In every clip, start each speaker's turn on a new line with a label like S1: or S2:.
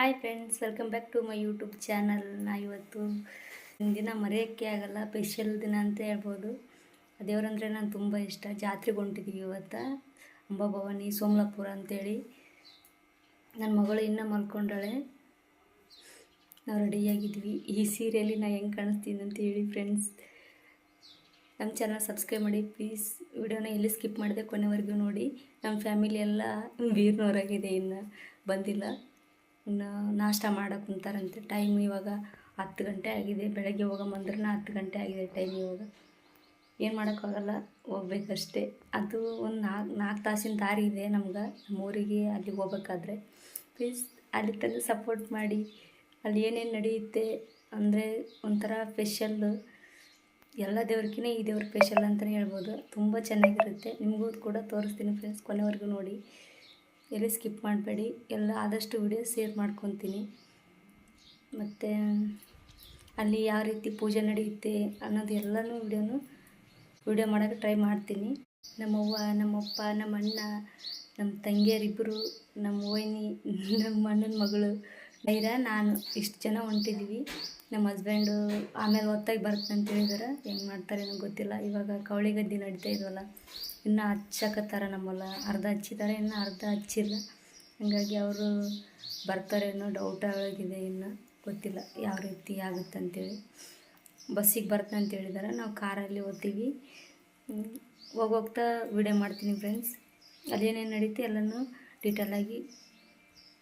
S1: Hi friends welcome back to my YouTube channel ನಾ ಇವತ್ತು ದಿನ ಮರೆಯೋಕ್ಕೆ ಆಗಲ್ಲ ಸ್ಪೆಷಲ್ ದಿನ ಅಂತ ಹೇಳ್ಬೋದು. ದೇವರಂದರೆ ನಾನು ತುಂಬ ಇಷ್ಟ. ಜಾತ್ರೆಗೆ ಹೊಂಟಿದ್ದೀವಿ ಇವತ್ತು. ಅಂಬಾಭವಾನಿ, ಸೋಮಲಾಪುರ ಅಂತೇಳಿ. ನನ್ನ ಮಗಳು ಇನ್ನೂ ಮಲ್ಕೊಂಡಾಳೆ. ನಾವು ರೆಡಿಯಾಗಿದ್ವಿ ಈ ಸೀರೆಯಲ್ಲಿ ನಾ ಹೆಂಗೆ ಕಾಣಿಸ್ತೀನಿ ಅಂತ ಹೇಳಿ ಫ್ರೆಂಡ್ಸ್ ನಮ್ಮ ಚಾನಲ್ ಸಬ್ಸ್ಕ್ರೈಬ್ ಮಾಡಿ ಪ್ಲೀಸ್ ವಿಡಿಯೋನ ಎಲ್ಲಿ ಸ್ಕಿಪ್ ಮಾಡಿದೆ ಕೊನೆವರೆಗೂ ನೋಡಿ. ನಮ್ಮ ಫ್ಯಾಮಿಲಿ ಎಲ್ಲ ಬೀರ್ನವರಾಗಿದೆ ಇನ್ನು. ಬಂದಿಲ್ಲ. ಇನ್ನು ನಾಷ್ಟ ಮಾಡೋಕೆ ಕುಂತಾರಂತೆ. ಟೈಮ್ ಇವಾಗ ಹತ್ತು ಗಂಟೆ ಆಗಿದೆ. ಬೆಳಗ್ಗೆ ಹೋಗಂಬಂದ್ರೆ ಹತ್ತು ಗಂಟೆ ಆಗಿದೆ ಟೈಮ್ ಇವಾಗ. ಏನು ಮಾಡೋಕ್ಕಾಗಲ್ಲ ಹೋಗ್ಬೇಕಷ್ಟೇ. ಅದು ಒಂದು ನಾಲ್ಕು ನಾಲ್ಕು ತಾಸಿನ ದಾರಿ ಇದೆ ನಮ್ಗೆ. ನಮ್ಮೂರಿಗೆ ಅಲ್ಲಿಗೆ ಹೋಗ್ಬೇಕಾದ್ರೆ. ಪ್ಲೀಸ್ ಅಲ್ಲಿ ತಂದು ಸಪೋರ್ಟ್ ಮಾಡಿ. ಅಲ್ಲಿ ಏನೇನು ನಡೆಯುತ್ತೆ ಅಂದರೆ ಒಂಥರ ಸ್ಪೆಷಲ್ ಎಲ್ಲ ದೇವ್ರಿಗಿನ ಈ ದೇವ್ರ ಸ್ಪೆಷಲ್ ಅಂತಲೇ ಹೇಳ್ಬೋದು. ತುಂಬ ಚೆನ್ನಾಗಿರುತ್ತೆ. ನಿಮಗೂ ಕೂಡ ತೋರಿಸ್ತೀನಿ ಫ್ರೆಂಡ್ಸ್ ಕೊನೆವರೆಗೂ ನೋಡಿ. ಎಲ್ಲಿ ಸ್ಕಿಪ್ ಮಾಡಬೇಡಿ. ಎಲ್ಲ ಆದಷ್ಟು ವಿಡಿಯೋ ಶೇರ್ ಮಾಡ್ಕೊತೀನಿ. ಮತ್ತು ಅಲ್ಲಿ ಯಾವ ರೀತಿ ಪೂಜೆ ನಡೆಯುತ್ತೆ ಅನ್ನೋದು ಎಲ್ಲನೂ ವಿಡಿಯೋನು ವಿಡಿಯೋ ಮಾಡೋಕ್ಕೆ ಟ್ರೈ ಮಾಡ್ತೀನಿ. ನಮ್ಮವ್ವ ನಮ್ಮಪ್ಪ ನಮ್ಮ ಅಣ್ಣ, ನಮ್ಮ ತಂಗಿಯರಿಬ್ಬರು ನಮ್ಮ ವೈನಿ, ನಮ್ಮ ಅಣ್ಣನ ಮಗಳು, ನೈರ, ನಾನು ಇಷ್ಟು ಜನ ಹೊಂಟಿದ್ದೀವಿ ನಮ್ಮ ಹಸ್ಬೆಂಡು ಆಮೇಲೆ ಹೊತ್ತಾಗಿ ಬರುತ್ತೆ ಹೇಳಿದಾರೆ. ಹೆಂಗೆ ಮಾಡ್ತಾರೆ ನನಗೆ ಗೊತ್ತಿಲ್ಲ. ಇವಾಗ ಕವಳಿ ಗದ್ದೆ ನಡೀತಾ ಇದ್ವಲ್ಲ. ಇನ್ನೂ ಹಚ್ಚಕತ್ತಾರ ನಮ್ಮಲ್ಲ. ಅರ್ಧ ಹಚ್ಚಿದ್ದಾರೆ ಇನ್ನು ಅರ್ಧ ಹಚ್ಚಿಲ್ಲ. ಹಾಗಾಗಿ ಅವರು ಬರ್ತಾರೇನೋ ಡೌಟ್ ಆಗಿದೆ ಇನ್ನು. ಗೊತ್ತಿಲ್ಲ ಯಾವ ರೀತಿ ಆಗುತ್ತೆ ಅಂತೇಳಿ. ಬಸ್ಸಿಗೆ ಬರ್ತಾ ಅಂತ ಹೇಳಿದ್ದಾರೆ ನಾವು ಕಾರಲ್ಲಿ ಹೋಗ್ತೀವಿ. ಹೋಗೋಗ್ತಾ ವಿಡಿಯೋ ಮಾಡ್ತೀನಿ ಫ್ರೆಂಡ್ಸ್ ಅಲ್ಲೇನೇನು ನಡೀತಿ ಎಲ್ಲನೂ ಡೀಟೇಲಾಗಿ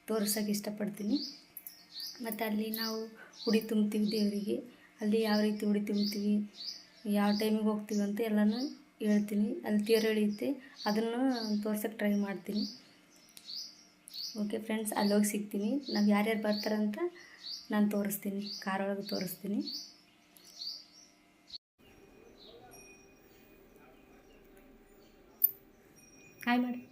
S1: ತೋರಿಸೋಕೆ ಇಷ್ಟಪಡ್ತೀನಿ. ಮತ್ತು ಅಲ್ಲಿ ನಾವು ಉಡಿ ತುಂಬ್ತೀವಿ ದೇವರಿಗೆ. ಅಲ್ಲಿ ಯಾವ ರೀತಿ ಉಡಿ ತುಂಬ್ತೀವಿ, ಯಾವ ಟೈಮಿಗೆ ಹೋಗ್ತೀವಿ ಅಂತ ಎಲ್ಲನೂ ಹೇಳ್ತೀನಿ. ಅಲ್ಲಿ ತೇರು ಎಳೆಯುತ್ತೆ ಅದನ್ನು ತೋರ್ಸೋಕ್ಕೆ ಟ್ರೈ ಮಾಡ್ತೀನಿ. ಓಕೆ ಫ್ರೆಂಡ್ಸ್ ಅಲ್ಲಿ ಹೋಗಿ ಸಿಗ್ತೀನಿ. ನಾವು ಯಾರ್ಯಾರು ಬರ್ತಾರಂತ ನಾನು ತೋರಿಸ್ತೀನಿ. ಕಾರೊಳಗೆ ತೋರಿಸ್ತೀನಿ. ಹಾಯ್ ಮಾಡಿ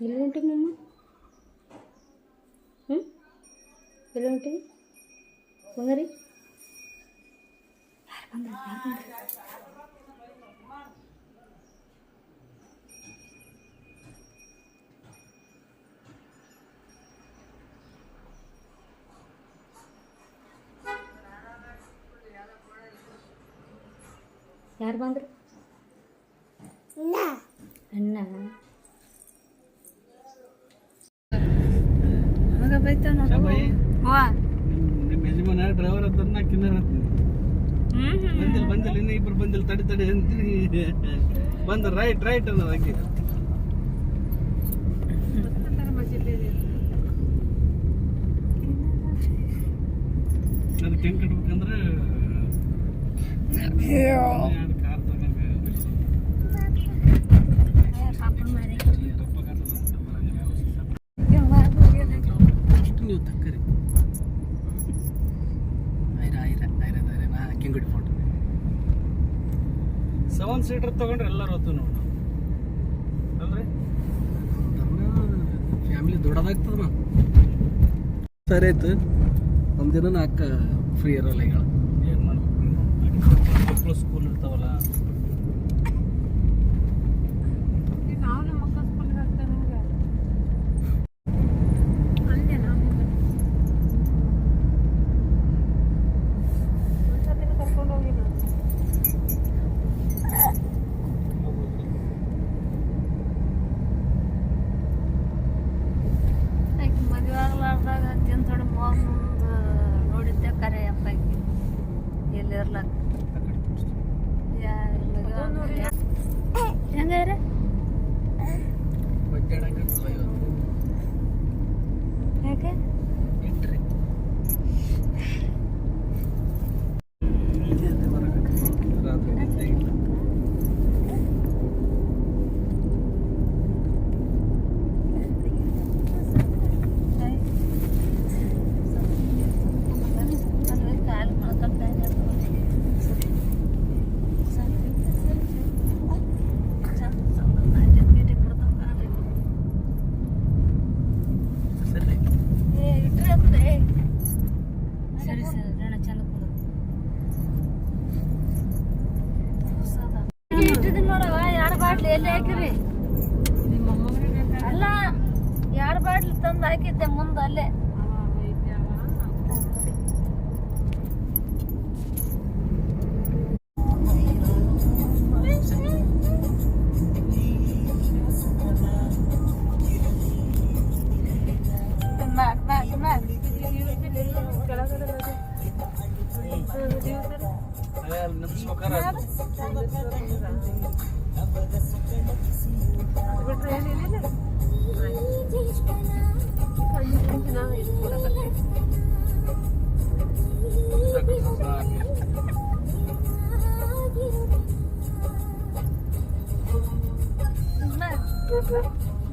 S1: ಎಲ್ಲಿ ಹೊಂಟಿವಿ ನಮ್ಮ ಹ್ಞೂ ಎಲ್ಲಿ ಹೊಂಟಿವಿ ಬಂಗಾರಿ ಯಾರು ಬಂದ್ರು ಯಾರು ಮಗ ಬೈತಾನ ವಾ
S2: ನಿಮ್ಮ ಯಜಮಾನ ಡ್ರೈವರ್ ಅಂತ ಕಿನ್ನರ್ ಬಂದಿಲ್ಲ ಬಂದಿಲ್ಲ ಇನ್ನು ಇಬ್ರು ಬಂದಿಲ್ಲ ತಡಿ ತಡಿ ಅಂತೀನಿ. ಬಂದ ರೈಟ್ ರೈಟ್ ಅನ್ನೋದು ಹಾಕಿ ಅದಕ್ಕೆ ಹೆಂಗೆ ಕಟ್ಬೇಕಂದ್ರೆ ಎರಡು ಕಾರ್ ತಗೊಂಡು ಅಷ್ಟು ನೀವು ತಕ್ಕರಿ ಐರ ಐರ ಐರ ಐರ ನಾ ಕಿಂಗುಡಿ ಫೋಟೋ ಸೀಟರ್ ತಗೊಂಡ್ರೆ ಎಲ್ಲರೂ ಹೊತ್ತು ನೋಡಿ ಅಲ್ರಿ? ಫ್ಯಾಮಿಲಿ ದೊಡ್ಡದಾಗ್ತದ ಸರಿ ಆಯ್ತು. ಒಂದಿನ ನಾಲ್ಕ ಫ್ರೀ ಇರೋಲ್ಲ ಈಗ ಏನು ಮಾಡ್ಬೇಕು? ಮಕ್ಕಳು ಸ್ಕೂಲ್ ಇರ್ತಾವಲ್ಲ.
S3: Сафарлар تنظر كده منظر لا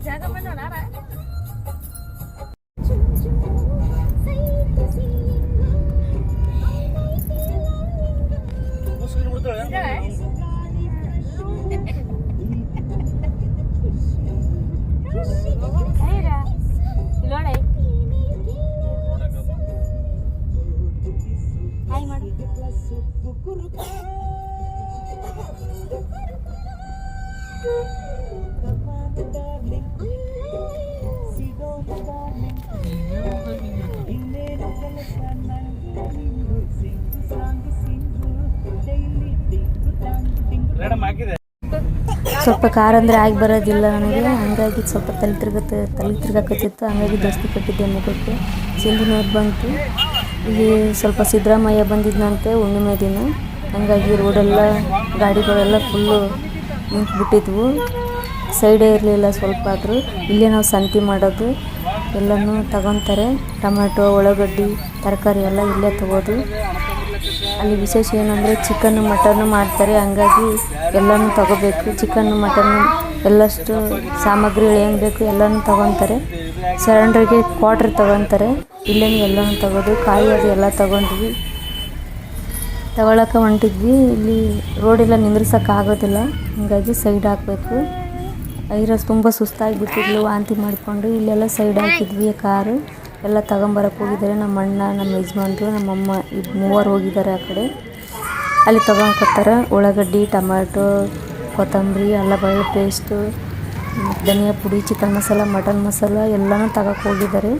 S3: ಜಾಗ ಮಾಡೋಣ ನೋಡಿ
S1: ಸ್ವಲ್ಪ ಖಾರ ಅಂದರೆ ಆಗಿ ಬರೋದಿಲ್ಲ ನನಗೆ. ಹಂಗಾಗಿ ಸ್ವಲ್ಪ ತಲೆ ತಿರ್ಗತ್ತ, ತಲೆ ತಿರ್ಗಾಕತ್ತಿತ್ತು. ಹಂಗಾಗಿ ಜಾಸ್ತಿ ಕಟ್ಟಿದ್ದೆ ಮುಖಕ್ಕೆ. ಸಿಂಧಿ ನೋಡಿ ಬಂತು. ಇಲ್ಲಿ ಸ್ವಲ್ಪ ಸಿದ್ದರಾಮಯ್ಯ ಬಂದಿದ್ನಂತೆ ಹುಣ್ಣಿಮೆ ದಿನ. ಹಂಗಾಗಿ ರೋಡೆಲ್ಲ, ಗಾಡಿಗಳೆಲ್ಲ ಫುಲ್ಲು ನಿಂತ್ಬಿಟ್ಟಿದ್ವು. ಸೈಡೇ ಇರಲಿಲ್ಲ ಸ್ವಲ್ಪ ಆದರೂ. ಇಲ್ಲೇ ನಾವು ಸಂತಿ ಮಾಡೋದು. ಎಲ್ಲನೂ ತಗೊತಾರೆ. ಟೊಮೆಟೊ ಉಳ್ಳಾಗಡ್ಡಿ, ತರಕಾರಿ ಎಲ್ಲ ಇಲ್ಲೇ ತಗೋದು. ಅಲ್ಲಿ ವಿಶೇಷ ಏನಂದರೆ ಚಿಕನ್ನು ಮಟನ್ನು ಮಾಡ್ತಾರೆ. ಹಂಗಾಗಿ ಎಲ್ಲನೂ ತಗೋಬೇಕು. ಚಿಕನ್ನು ಮಟನ್ ಎಲ್ಲಷ್ಟು ಸಾಮಗ್ರಿಗಳು ಏನು ಬೇಕು, ಎಲ್ಲನೂ ತಗೊತಾರೆ. ಸಿಲಿಂಡ್ರಿಗೆ ಕ್ವಾಟ್ರ್ ತಗೊತಾರೆ. ಇಲ್ಲೇನು ಎಲ್ಲನೂ ತಗೋದು. ಕಾಯಿ ಅದು ಎಲ್ಲ ತಗೊಂಡ್ವಿ. ತಗೊಳಕ್ಕೆ ಹೊಂಟಿದ್ವಿ. ಇಲ್ಲಿ ರೋಡೆಲ್ಲ ನಿಂದ್ರಿಸೋಕೆ ಆಗೋದಿಲ್ಲ. ಹಂಗಾಗಿ ಸೈಡ್ ಹಾಕಬೇಕು. ಐರಸ್ ತುಂಬ ಸುಸ್ತಾಗಿಬಿಟ್ಟಿದ್ಲು. ವಾಂತಿ ಮಾಡಿಕೊಂಡು ಇಲ್ಲೆಲ್ಲ ಸೈಡ್ ಹಾಕಿದ್ವಿ ಕಾರು ಎಲ್ಲ ತಗೊಂಬರಕ್ಕೆ ಹೋಗಿದ್ದಾರೆ. ನಮ್ಮ ಅಣ್ಣ ನಮ್ಮ ಯಜಮಾನ್ರು ನಮ್ಮಮ್ಮ ಇದು ಮೂವರು ಹೋಗಿದ್ದಾರೆ ಆ ಕಡೆ. ಅಲ್ಲಿ ತಗೊಂಡ್ಕೊತಾರೆ ಉಳ್ಳಾಗಡ್ಡಿ ಟೊಮ್ಯಾಟೊ ಕೊತ್ತಂಬರಿ ಅಲ್ಲ ಬೆಳ್ಳುಳ್ಳಿ ಪೇಸ್ಟು ಧನಿಯಾ ಪುಡಿ ಚಿಕನ್ ಮಸಾಲ ಮಟನ್ ಮಸಾಲ ಎಲ್ಲನೂ ತಗೋಕ್ಕೆ ಹೋಗಿದ್ದಾರೆ.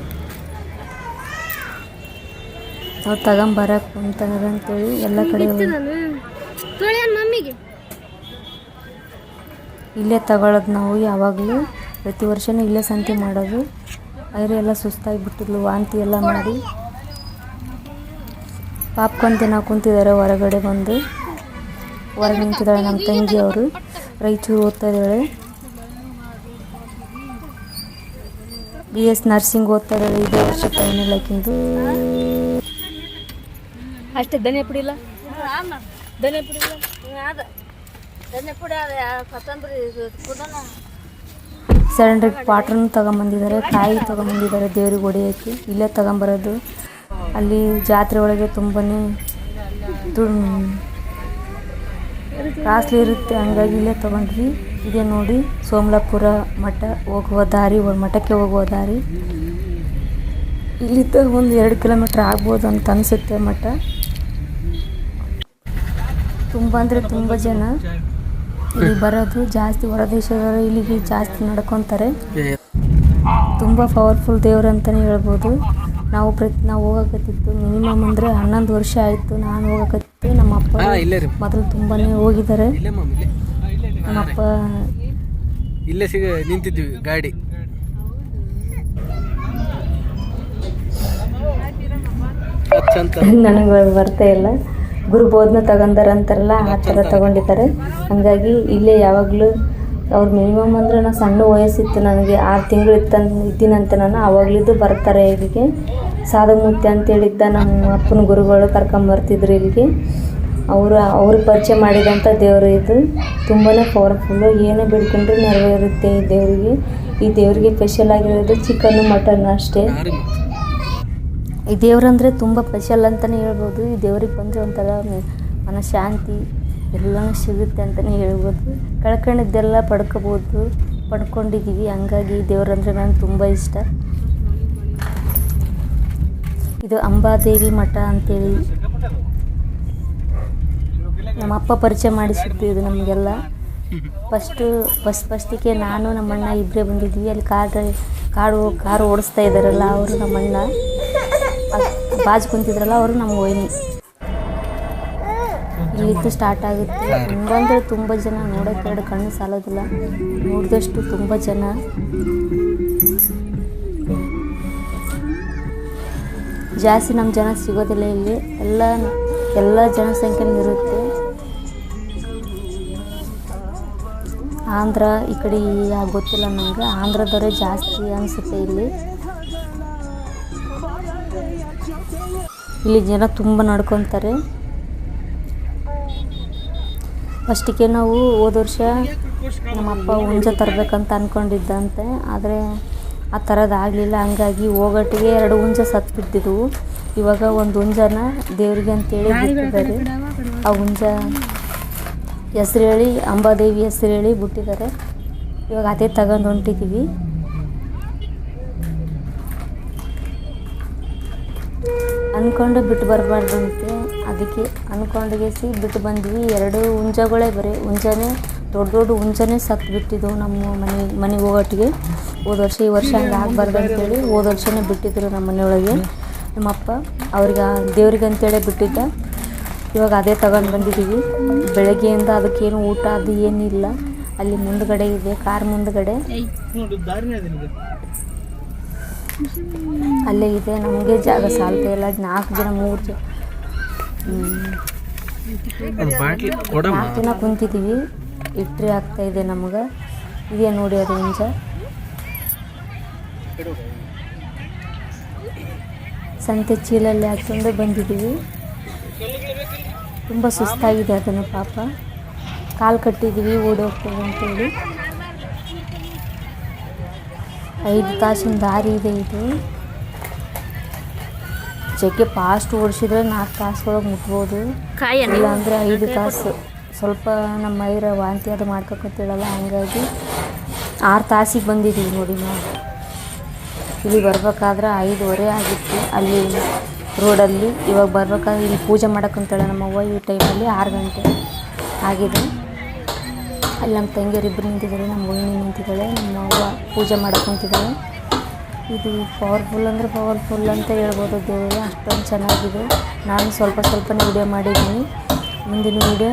S1: ಅವ್ರು ತಗೊಂಬರಕ್ಕೆ ಕುಂತಾರೆ ಅಂತೇಳಿ ಎಲ್ಲ ಕಡೆ ಇಲ್ಲೇ ತಗೊಳ್ಳೋದು ನಾವು ಯಾವಾಗಲೂ. ಪ್ರತಿ ವರ್ಷವೂ ಇಲ್ಲೇ ಸಂತೆ ಮಾಡೋದು. ಆದರೆ ಎಲ್ಲ ಸುಸ್ತಾಗಿ ಬಿಟ್ಟಿದ್ಲು ವಾಂತಿ ಎಲ್ಲ ಮಾಡಿ ಪಾಪ್ಕಾರ್ನ್ ತಿನ್ನೋಕೆ ಕುಂತಿದ್ದಾರೆ ಹೊರಗಡೆ ಬಂದು. ಹೊರಗೆ ನಿಂತಿದ್ದಾಳೆ ನಮ್ಮ ತಂಗಿ ಅವರು ರಾಯಚೂರು ಓದ್ತಾ ಇದ್ದಾಳೆ. ಬಿ ಎಸ್ ನರ್ಸಿಂಗ್ ಓದ್ತಾ ಇದ್ದಾಳೆ. ಇದೇ ವರ್ಷ ಫೈನಲ್ ಆಕಿಂದು
S3: ಅಷ್ಟೇ ಧನಿಯಾ ಪುಡಿ ಇಲ್ಲ ಧನಿಯಾ ಪುಡಿ ಇಲ್ಲ ಅದ. ಧನಿಯಾ ಪುಡಿ ಅದ ಕೊತ್ತಂಬರಿ ಪುಡನ
S1: ಸಿಲಿಂಡ್ರಿಗೆ ಪಾಟ್ರನ್ನು ತಗೊಂಬಂದಿದ್ದಾರೆ, ಕಾಯಿ ತಗೊಂಬಂದಿದ್ದಾರೆ ದೇವ್ರಿಗೆ ಹೊಡಿಯೋಕ್ಕೆ. ಇಲ್ಲೇ ತಗೊಂಬರೋದು. ಅಲ್ಲಿ ಜಾತ್ರೆ ಒಳಗೆ ತುಂಬಾ ಕಾಸ್ಟ್ಲಿ ಇರುತ್ತೆ. ಹಂಗಾಗಿ ಇಲ್ಲೇ ತೊಗೊಂಡ್ವಿ. ಇದೆ ನೋಡಿ, ಸೋಮಲಾಪುರ ಮಠ ಹೋಗುವ ದಾರಿ ಮಠಕ್ಕೆ ಹೋಗುವ ದಾರಿ. ಇಲ್ಲಿದ್ದ ಒಂದು ಎರಡು ಕಿಲೋಮೀಟ್ರ್ ಆಗ್ಬೋದು ಅಂತ ಅನಿಸುತ್ತೆ ಮಠ. ತುಂಬ ಅಂದರೆ ತುಂಬ ಜನ. ಇಲ್ಲಿ ಬರೋದು ಜಾಸ್ತಿ ಹೊರದೇಶದವರು ಇಲ್ಲಿಗೆ ಜಾಸ್ತಿ ನಡ್ಕೊತಾರೆ. ತುಂಬ ಪವರ್ಫುಲ್ ದೇವ್ರು ಅಂತಾನೆ ಹೇಳ್ಬೋದು. ನಾವು ಪ್ರತಿ ನಾವು ಹೋಗಕತ್ತಿತ್ತು ಮಿನಿಮಮ್ ಅಂದರೆ ಹನ್ನೊಂದು ವರ್ಷ ಆಯಿತು ನಾನು ಹೋಗಕತ್ತಿತ್ತು ನಮ್ಮ ಅಪ್ಪ ಮೊದಲು ತುಂಬಾನೇ ಹೋಗಿದ್ದಾರೆ.
S2: ನಮ್ಮಪ್ಪ ಮಾಮ್ ಇಲ್ಲೇ.
S1: ನಮ್ಮ ಅಪ್ಪ
S2: ಇಲ್ಲೇ ಸಿಗ ನಿಂತಿದ್ವಿ ಗಾಡಿ.
S1: ನನಗೆ ಬರ್ತಾ ಇಲ್ಲ. ಗುರು ತಗೊಂಡಾರಂತಾರಲ್ಲ ತಗೊಂಡಾರ ಅಂತಾರಲ್ಲ ಆ ಥರ ತಗೊಂಡಿದ್ದಾರೆ. ಹಾಗಾಗಿ ಇಲ್ಲೇ ಯಾವಾಗಲೂ ಅವ್ರು ಮಿನಿಮಮ್ ಅಂದರೆ ನಾನು ಸಣ್ಣ ವಯಸ್ಸಿತ್ತು ನನಗೆ ಆರು ತಿಂಗಳು ಇತ್ತಂತ ಇದ್ದೀನಂತೆ ನಾನು ಆವಾಗಲಿದ್ದು ಬರ್ತಾರೆ ಇಲ್ಲಿಗೆ. ಸಾಧುಮೂರ್ತಿ ಅಂತೇಳಿದ್ದ ನಮ್ಮ ಅಪ್ಪನ ಗುರುಗಳು ಕರ್ಕೊಂಬರ್ತಿದ್ರು ಇಲ್ಲಿಗೆ. ಅವರು ಅವ್ರಿಗೆ ಪರಿಚಯ ಮಾಡಿದಂಥ ದೇವರು ಇದು. ತುಂಬಾ ಪವರ್ಫುಲ್ಲು ಏನೇ ಬಿಡ್ಕೊಂಡ್ರೆ ನೆರವೇರುತ್ತೆ ಈ ದೇವರಿಗೆ. ಈ ದೇವರಿಗೆ ಸ್ಪೆಷಲ್ ಆಗಿರೋದು ಚಿಕನ್ನು ಮಟನ್ ಅಷ್ಟೇ. ಈ ದೇವರಂದರೆ ತುಂಬ ಸ್ಪೆಷಲ್ ಅಂತಲೇ ಹೇಳ್ಬೋದು. ಈ ದೇವ್ರಿಗೆ ಬಂದರೆ ಒಂಥರ ಮನಃಶಾಂತಿ, ಎಲ್ಲನೂ ಸಿಗುತ್ತೆ ಅಂತಲೇ ಹೇಳ್ಬೋದು. ಕಳ್ಕೊಂಡಿದ್ದೆಲ್ಲ ಪಡ್ಕೋಬೋದು. ಪಡ್ಕೊಂಡಿದ್ದೀವಿ ಹಂಗಾಗಿ ದೇವ್ರಂದರೆ ನಾನು ತುಂಬ ಇಷ್ಟ. ಇದು ಅಂಬಾದೇವಿ ಮಠ ಅಂತೇಳಿ. ನಮ್ಮ ಅಪ್ಪ ಪರಿಚಯ ಮಾಡಿಸಿದ್ದು ಇದು ನಮಗೆಲ್ಲ. ಫಸ್ಟು ಫಸ್ಟ್ ಫಸ್ಟಿಗೆ ನಾನು ನಮ್ಮಣ್ಣ ಇಬ್ಬರೇ ಬಂದಿದ್ವಿ. ಅಲ್ಲಿ ಕಾರ್ ಕಾರು ಕಾರು ಓಡಿಸ್ತಾ ಇದ್ದಾರಲ್ಲ, ಅವರು ನಮ್ಮಣ್ಣ. ಬಾಜು ಕುಂತಿದ್ರಲ್ಲ, ಅವರು ನಮ್ಮ ವೈನಿ ಇಲ್ಲಿದ್ದು ಸ್ಟಾರ್ಟ್ ಆಗುತ್ತೆ. ಹಂಗಂದ್ರೆ ತುಂಬ ಜನ ನೋಡೋಕೆ ಎರಡು ಕಣ್ಣು ಸಾಲೋದಿಲ್ಲ. ನೋಡಿದಷ್ಟು ತುಂಬ ಜನ. ಜಾಸ್ತಿ ನಮ್ಮ ಜನ ಸಿಗೋದಿಲ್ಲ ಇಲ್ಲಿ. ಎಲ್ಲ ಎಲ್ಲ ಜನಸಂಖ್ಯೆನೂ ಇರುತ್ತೆ ಆಂಧ್ರ ಈ ಕಡೆ ಗೊತ್ತಿಲ್ಲ ನಮಗೆ. ಆಂಧ್ರದವರೇ ಜಾಸ್ತಿ ಅನಿಸುತ್ತೆ ಇಲ್ಲಿ. ಇಲ್ಲಿ ಜನ ತುಂಬ ನಡ್ಕೊತಾರೆ. ಫಸ್ಟಿಗೆ ನಾವು ಹೋದ ವರ್ಷ ನಮ್ಮ ಅಪ್ಪ ಹುಂಜ ತರಬೇಕಂತ ಅಂದ್ಕೊಂಡಿದ್ದಂತೆ ಆದರೆ ಆ ಥರದ್ದು ಆಗಲಿಲ್ಲ. ಹಂಗಾಗಿ ಹೋಗಟ್ಟಿಗೆ ಎರಡು ಹುಂಜ ಸತ್ತು ಬಿದ್ದಿದ್ವು ಇವಾಗ ಒಂದು ಹುಂಜನ ದೇವರಿಗೆ ಅಂತೇಳಿ ಬಿಟ್ಟಿದ್ದಾರೆ. ಆ ಹುಂಜ ಹೆಸ್ರು ಹೇಳಿ ಅಂಬಾದೇವಿ ಹೆಸ್ರು ಹೇಳಿ ಬಿಟ್ಟಿದ್ದಾರೆ. ಇವಾಗ ಅದೇ ತಗೊಂಡು ಹೊಂಟಿದ್ದೀವಿ ಅಂದ್ಕೊಂಡು ಬಿಟ್ಟು ಬರಬಾರ್ದಂತೆ ಅದಕ್ಕೆ ಅಂದ್ಕೊಂಡೇಸಿ ಬಿಟ್ಟು ಬಂದ್ವಿ. ಎರಡು ಹುಂಜಗಳೇ ಬರೀ ಹುಂಜನೇ, ದೊಡ್ಡ ದೊಡ್ಡ ಹುಂಜನೇ ಸತ್ತು ಬಿಟ್ಟಿದ್ದವು ನಮ್ಮ ಮನೆ, ಮನೆಗೆ ಹೋಗೋಟ್ಟಿಗೆ ಹೋದ ವರ್ಷ ಈ ವರ್ಷ ಹಂಗೆ ಆಗಬಾರ್ದು ಅಂತೇಳಿ ಹೋದ ವರ್ಷನೇ ಬಿಟ್ಟಿದ್ರು ನಮ್ಮ ಮನೆಯೊಳಗೆ. ನಮ್ಮಪ್ಪ ಅವ್ರಿಗೆ ದೇವ್ರಿಗೆ ಅಂತೇಳಿ ಬಿಟ್ಟಿದ್ದ. ಇವಾಗ ಅದೇ ತಗೊಂಡು ಬಂದಿದ್ದೀವಿ ಬೆಳಗ್ಗೆಯಿಂದ ಅದಕ್ಕೇನು ಊಟ ಅದು ಏನಿಲ್ಲ. ಅಲ್ಲಿ ಮುಂದ್ಗಡೆ ಇದೆ, ಕಾರ್ ಮುಂದ್ಗಡೆ
S2: ನೋಡಿ ದಾರಿನೇ ಇದೆ ನಿಮಗೆ
S1: ಅಲ್ಲೇ ಇದೆ ನಮಗೆ ಜಾಗ ಸಾಲ್ತ ಇಲ್ಲ ನಾಲ್ಕು ಜನ ಮೂರು ಜನ ನಾಲ್ಕು ಜನ ಕುಂತಿದ್ದೀವಿ ಇಟ್ರಿ ಆಗ್ತಾ ಇದೆ ನಮಗೆ. ಇದೆ ನೋಡಿ ಅದು ಹುಂಜ ಸಂತೆ ಚೀಲಲ್ಲಿ ಹಾಕೊಂಡು ಬಂದಿದ್ದೀವಿ. ತುಂಬ ಸುಸ್ತಾಗಿದೆ ಅದನ್ನು ಪಾಪ. ಕಾಲು ಕಟ್ಟಿದ್ದೀವಿ ಓಡೋಗ್ತೇವೆ ಅಂತೇಳಿ. ಐದು ತಾಸಿನ ದಾರಿ ಇದೆ ಇದು. ಜಗ್ಗೆ ಫಾಸ್ಟ್ ಓಡಿಸಿದ್ರೆ ನಾಲ್ಕು ತಾಸು ಒಳಗೆ ಮುಟ್ಬೋದು. ಇಲ್ಲ ಅಂದರೆ ಐದು ತಾಸು. ಸ್ವಲ್ಪ ನಮ್ಮ ಮೈರ ವಾಂತಿ ಅದು ಮಾಡ್ಕೊತಿಳಲ್ಲ ಹಂಗಾಗಿ ಆರು ತಾಸಿಗೆ ಬಂದಿದ್ದೀವಿ ನೋಡಿ ನಾವು. ಇಲ್ಲಿ ಬರ್ಬೇಕಾದ್ರೆ ಐದುವರೆ ಆಗಿತ್ತು ಅಲ್ಲಿ ರೋಡಲ್ಲಿ ಇವಾಗ ಬರ್ಬೇಕಾದ್ರೆ ಇಲ್ಲಿ ಪೂಜೆ ಮಾಡೋಕ್ಕಂತೇಳ ನಮ್ಮ ಅವ್ವ ಈ ಟೈಮಲ್ಲಿ ಆರು ಗಂಟೆ ಆಗಿದೆ. ಅಲ್ಲಿ ನಮ್ಮ ತಂಗಿಯರಿಬ್ಬರು ನಿಂತಿದ್ದಾರೆ, ನಮ್ಮ ವಹಿನಿ ನಿಂತಿದ್ದಾಳೆ, ನಮ್ಮ ಅವ್ವ ಪೂಜೆ ಮಾಡಕ್ಕೆ ನಿಂತಿದ್ದಾಳೆ. ಇದು ಪವರ್ಫುಲ್ ಅಂದರೆ ಪವರ್ಫುಲ್ ಅಂತ ಹೇಳ್ಬೋದು ದೇವರು, ಅಷ್ಟೊಂದು ಚೆನ್ನಾಗಿದೆ. ನಾನು ಸ್ವಲ್ಪ ಸ್ವಲ್ಪನೇ ವಿಡಿಯೋ ಮಾಡಿದ್ದೀನಿ. ಮುಂದಿನ ವಿಡಿಯೋ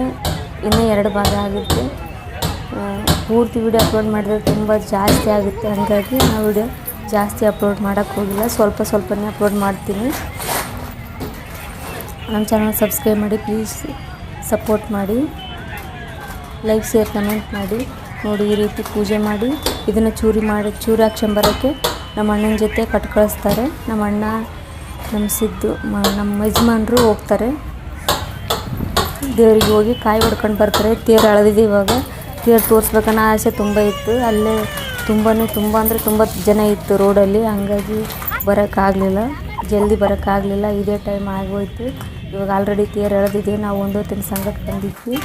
S1: ಇನ್ನೂ ಎರಡು ಭಾಗ ಆಗುತ್ತೆ. ಪೂರ್ತಿ ವಿಡಿಯೋ ಅಪ್ಲೋಡ್ ಮಾಡಿದ್ರೆ ತುಂಬ ಜಾಸ್ತಿ ಆಗುತ್ತೆ. ಹಾಗಾಗಿ ನಾವು ವಿಡಿಯೋ ಜಾಸ್ತಿ ಅಪ್ಲೋಡ್ ಮಾಡೋಕ್ಕೆ ಹೋಗಿಲ್ಲ, ಸ್ವಲ್ಪ ಸ್ವಲ್ಪನೇ ಅಪ್ಲೋಡ್ ಮಾಡ್ತೀನಿ. ನಮ್ಮ ಚಾನಲ್ ಸಬ್ಸ್ಕ್ರೈಬ್ ಮಾಡಿ ಪ್ಲೀಸ್ ಸಪೋರ್ಟ್ ಮಾಡಿ. ಲೈಕ್ ಶೇರ್ ಕಮೆಂಟ್ ಮಾಡಿ, ನೋಡಿ ಈ ರೀತಿ ಪೂಜೆ ಮಾಡಿ, ಇದನ್ನು ಚೂರಿ ಮಾಡಿ ಚೂರಿ ಹಾಕ್ಸ್ಕೊಂಬರೋಕ್ಕೆ ನಮ್ಮ ಅಣ್ಣನ ಜೊತೆ ಕಟ್ ಕಳಿಸ್ತಾರೆ ನಮ್ಮ ಅಣ್ಣ, ನಮ್ಮ ಸಿದ್ದು ನಮ್ಮ ಯಜಮಾನರು ಹೋಗ್ತಾರೆ. ದೇವರಿಗೆ ಹೋಗಿ ಕಾಯಿ ಹೊಡ್ಕೊಂಡು ಬರ್ತಾರೆ. ತೇರು ಅಳದಿದೆ ಇವಾಗ. ತೇರು ತೋರಿಸ್ಬೇಕನ್ನೋ ಆಸೆ ತುಂಬ ಇತ್ತು. ಅಲ್ಲೇ ತುಂಬಾ ತುಂಬ ಅಂದರೆ ತುಂಬ ಜನ ಇತ್ತು ರೋಡಲ್ಲಿ. ಹಂಗಾಗಿ ಬರೋಕ್ಕಾಗಲಿಲ್ಲ. ಜಲ್ದಿ ಬರೋಕ್ಕಾಗಲಿಲ್ಲ. ಇದೇ ಟೈಮ್ ಆಗೋಯ್ತು. ಇವಾಗ ಆಲ್ರೆಡಿ ತೇರು ಎಳೆದಿದೆ ನಾವು ಒಂದು ಹೊತ್ತಿನ ಸಂಘಕ್ಕೆ ಬಂದಿದ್ವಿ.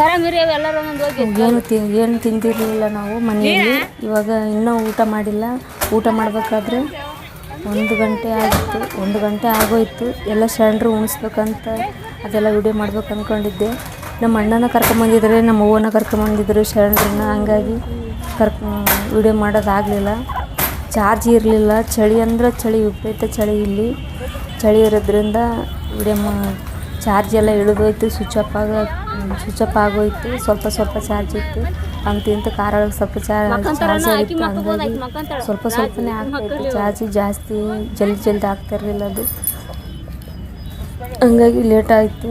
S3: ಕರಮಿರಿ ಎಲ್ಲರೂ ಒಂದೊಂದು ಹೋಗಿ
S1: ಏನು ತಿ ಏನು ತಿಂದಿರಲಿಲ್ಲ ನಾವು ಮನೆಯಲ್ಲಿ. ಇವಾಗ ಇನ್ನೂ ಊಟ ಮಾಡಿಲ್ಲ. ಊಟ ಮಾಡಬೇಕಾದ್ರೆ ಒಂದು ಗಂಟೆ ಆಗಿತ್ತು. ಒಂದು ಗಂಟೆ ಆಗೋಯ್ತು. ಎಲ್ಲ ಶರಣರು ಉಣಿಸ್ಬೇಕಂತ ಅದೆಲ್ಲ ವಿಡಿಯೋ ಮಾಡ್ಬೇಕು ಅಂದ್ಕೊಂಡಿದ್ದೆ ನಮ್ಮ ಅಣ್ಣನ ಕರ್ಕೊಂಬಂದಿದ್ರೆ ನಮ್ಮ ಅವ್ವನ ಕರ್ಕೊಂಬಂದಿದ್ರು ಶರಣರನ್ನ ಹಂಗಾಗಿ ಕರ್ಕ ವಿಡಿಯೋ ಮಾಡೋದಾಗಲಿಲ್ಲ. ಚಾರ್ಜ್ ಇರಲಿಲ್ಲ. ಚಳಿ ಅಂದ್ರೆ ಚಳಿ ವಿಪರೀತ ಚಳಿ ಇಲ್ಲಿ. ಚಳಿ ಇರೋದ್ರಿಂದ ವಿಡಿಯೋ ಮಾ ಚಾರ್ಜ್ ಎಲ್ಲ ಇಳಿದೋಯ್ತು. ಸ್ವಿಚ್ ಆಫ್ ಆಗ ಸ್ವಿಚ್ ಆಫ್ ಆಗೋಯ್ತು ಸ್ವಲ್ಪ ಸ್ವಲ್ಪ ಚಾರ್ಜ್ ಇತ್ತು. ಅಂತ ಇಂತ ಕಾರೊಳಗೆ ಸ್ವಲ್ಪ ಚಾರ್ಜ್ ಆಗಿತ್ತು ಹಂಗಾಗಿ ಸ್ವಲ್ಪ ಸ್ವಲ್ಪನೇ ಆಗ್ತಾಯಿತ್ತು ಚಾರ್ಜ್ ಜಾಸ್ತಿ ಜಲ್ದಿ ಜಲ್ದಿ ಆಗ್ತಾ ಇರಲಿಲ್ಲ ಅದು. ಹಂಗಾಗಿ ಲೇಟ್ ಆಯಿತು.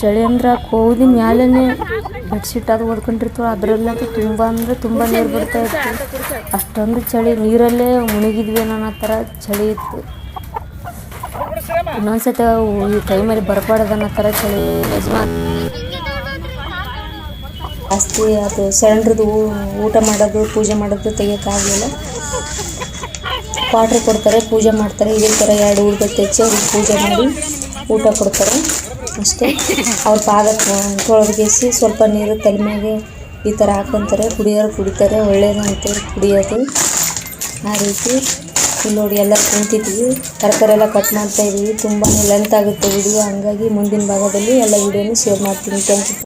S1: ಚಳಿ ಅಂದ್ರೆ ಕೋದಿ ಮ್ಯಾಲೇ ಬೆಡ್ಶೀಟ್ ಅದು ಓದ್ಕೊಂಡಿರ್ತೀವಿ ಅದರಲ್ಲಂತೂ ತುಂಬ ಅಂದರೆ ತುಂಬ ನೀರು ಬರ್ತಾ ಇತ್ತು. ಅಷ್ಟೊಂದು ಚಳಿ ನೀರಲ್ಲೇ ಮುಳುಗಿದ್ವಿ ಅನ್ನೋ ಥರ ಚಳಿ ಇತ್ತು. ಇನ್ನೊಂದ್ಸತಿ ಈ ಟೈಮಲ್ಲಿ ಬರಬಾರ್ದು ಅನ್ನೋ ಥರ ಚಳಿ. ಯಜಮಾನ್ ಜಾಸ್ತಿ ಅದು ಸೆಂಡ್ರದ್ದು ಊಟ ಮಾಡೋದು, ಪೂಜೆ ಮಾಡೋದು ತೆಗಿಯೋಕ್ಕಾಗಲಿಲ್ಲ ಕ್ವಾಟ್ರ್ ಕೊಡ್ತಾರೆ, ಪೂಜೆ ಮಾಡ್ತಾರೆ. ಇದೇ ಥರ ಎರಡು ಊರ್ಗಟ್ಟು ತೆಚ್ಚಿ ಅವ್ರಿಗೆ ಪೂಜೆ ಮಾಡಿ ಊಟ ಕೊಡ್ತಾರೆ. ಅಷ್ಟೇ. ಅವ್ರ ಪಾದ ತೊಳಗಿಸಿ ಸ್ವಲ್ಪ ನೀರು ತಲೆಮೇಲೆ ಈ ಥರ ಹಾಕೊತಾರೆ. ಕುಡಿಯೋರು ಕುಡಿತಾರೆ. ಒಳ್ಳೇದು ಅಂತೇಳಿ ಕುಡಿಯೋದು. ಆ ರೀತಿ. ಇಲ್ಲಿ ನೋಡಿ ಎಲ್ಲ ಕುಂತಿದ್ವಿ ತರಕಾರಿ ಎಲ್ಲ ಕಟ್ ಮಾಡ್ತಾ ಇದೀವಿ. ತುಂಬಾ ಲೆಂತ್ ಆಗುತ್ತೆ ವಿಡಿಯೋ ಹಂಗಾಗಿ ಮುಂದಿನ ಭಾಗದಲ್ಲಿ ಎಲ್ಲ ವಿಡಿಯೋನು ಶೇರ್ ಮಾಡ್ತೀನಿ. Thank you